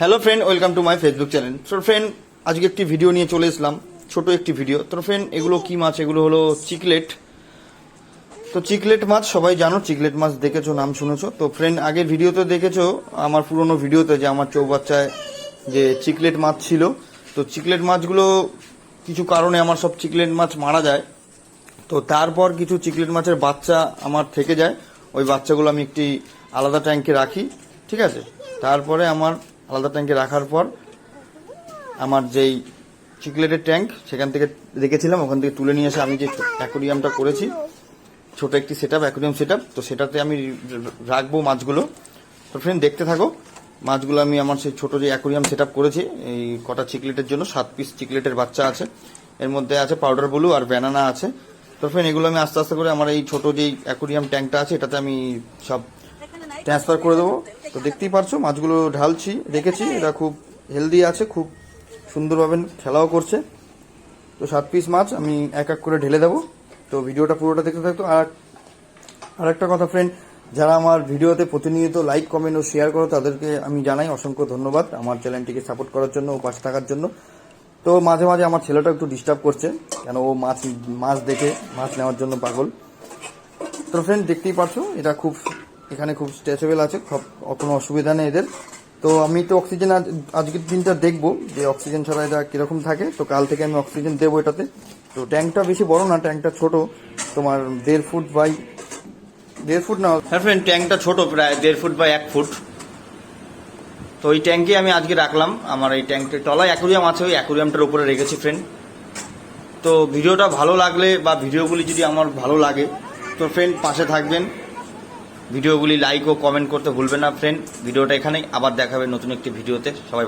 Hello friend welcome to my Facebook channel তো friend আজকে একটি ভিডিও নিয়ে চলে এসলাম। ছোট একটি ভিডিও তো ফ্রেন্ড এগুলো কি মাছ? এগুলো হলো চিকলেট তো চিকলেট মাছ, সবাই জানো চিকলেট মাছ দেখেছ, নাম শুনেছো। তো ফ্রেন্ড আগের ভিডিওতে দেখেছ, আমার পুরনো ভিডিওতে যে আমার চৌবাচ্চায় যে চিকলেট মাছ ছিল। তো চিকলেট মাছগুলো কিছু কারণে আমার সব চিকলেট মাছ মারা যায়। তো, তারপর কিছু চিকলেট মাছের বাচ্চা আমার থেকে যায়। ওই বাচ্চাগুলো আমি একটি আলাদা ট্যাঙ্কে রাখি। ঠিক আছে? তারপরে আমার আলাদা ট্যাঙ্কে রাখার পর আমার যেই চিকলেটের ট্যাঙ্ক, সেখান থেকে রেখেছিলাম, ওখান থেকে তুলে নিয়ে এসে আমি যে অ্যাকোরিয়ামটা করেছি, ছোট একটি সেট আপ অ্যাকোরিয়াম সেট তো সেটাতে আমি রাখব মাছগুলো। তো ফ্রেন্ড দেখতে থাকো, মাছগুলো আমি আমার সেই ছোট যে অ্যাকোরিয়াম সেট করেছি, এই কটা চিকলেটের জন্য, সাত পিস চিকলেটের বাচ্চা আছে। এর মধ্যে আছে পাউডার ব্লু আর ব্যানানা আছে। তো ফ্রেন্ড এগুলো আমি আস্তে আস্তে করে আমার এই ছোট যেই অ্যাকোরিয়াম ট্যাঙ্কটা আছে, এটাতে আমি সব ট্রান্সফার করে দেবো। তো দেখতেই পারছ, মাছগুলো ঢালছি, রেখেছি এটা খুব হেলদি আছে, খুব সুন্দরভাবে খেলাও করছে। তো সাত পিস মাছ, আমি এক এক করে ঢেলে দেবো। তো ভিডিওটা পুরোটা দেখতে থাকতো আর আর একটা কথা ফ্রেন্ড যারা আমার ভিডিওতে প্রতিনিয়ত লাইক কমেন্ট ও শেয়ার করো, তাদেরকে আমি জানাই অসংখ্য ধন্যবাদ আমার চ্যানেলটিকে সাপোর্ট করার জন্য ও পাশে থাকার জন্য। তো মাঝে মাঝে আমার ছেলেটা একটু ডিস্টার্ব করছে, কেন ও মাছ মাছ দেখে, মাছ নেওয়ার জন্য পাগল। তো ফ্রেন্ড দেখতেই পারছ এটা খুব এখানে খুব স্ট্রেচেবল আছে কোনো অসুবিধা নেই এদের। তো আমি তো অক্সিজেন আজ আজকের দিনটা দেখব যে অক্সিজেন ছাড়া এটা কীরকম থাকে। তো কাল থেকে আমি অক্সিজেন দেবো এটাতে। তো ট্যাঙ্কটা বেশি বড় না ট্যাঙ্কটা ছোট। তোমার দেড় ফুট বাই, দেড় ফুট না হ্যাঁ ফ্রেন্ড ট্যাঙ্কটা ছোট প্রায়, দেড় ফুট বাই এক ফুট। তো ওই ট্যাঙ্কে আমি আজকে রাখলাম। আমার এই ট্যাঙ্কের তলায় অ্যাকুরিয়াম আছে, ওই অ্যাকুরিয়ামটার উপরে রেখেছি ফ্রেন্ড তো ভিডিওটা ভালো লাগলে বা ভিডিওগুলি যদি আমার ভালো লাগে, তো ফ্রেন্ড পাশে থাকবেন। ভিডিওগুলি লাইক ও কমেন্ট করতে ভুলবেন না ফ্রেন্ড ভিডিওটা এখানেই। আবার দেখাবে নতুন একটি ভিডিওতে। সবাই